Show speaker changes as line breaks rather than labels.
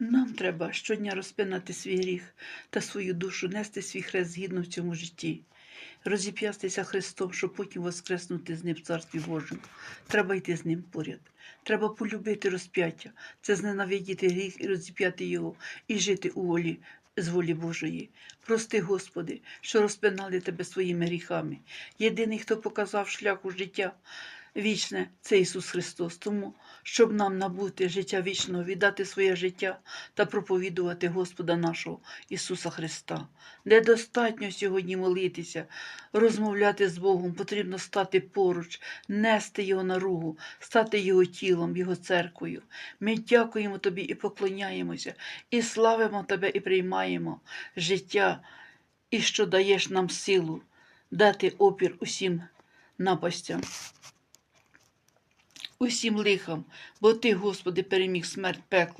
Нам треба щодня розпинати свій гріх та свою душу, нести свій хрест згідно в цьому житті, розіп'ястися Христом, щоб потім воскреснути з ним в Царстві Божому. Треба йти з ним поряд. Треба полюбити розп'яття, це зненавидіти гріх і розіп'яти його, і жити у волі з волі Божої. Прости, Господи, що розпинали тебе своїми гріхами. Єдиний, хто показав шлях у життя вічне, це Ісус Христос. Тому, щоб нам набути життя вічного, віддати своє життя та проповідувати Господа нашого Ісуса Христа. Недостатньо сьогодні молитися, розмовляти з Богом, потрібно стати поруч, нести Його наругу, стати Його тілом, Його церквою. Ми дякуємо Тобі і поклоняємося, і славимо Тебе, і приймаємо життя, і що даєш нам силу дати опір усім напастям. Усім лихам, бо Ти, Господи, переміг смерть пекло.